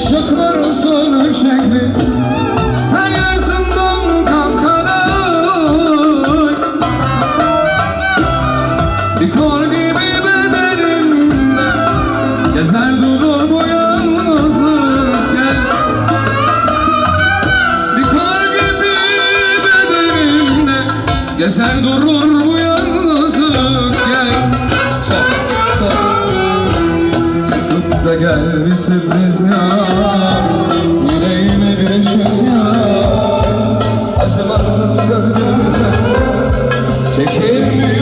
Işıklar sönük şekli Her yarsından kalkaray Bir kor gibi Gezer durur bu yalnızlık Bir kor gibi Gezer durur bir sürpriz yar bir eşim yar. Acımasız gönlümce Çekilmiyor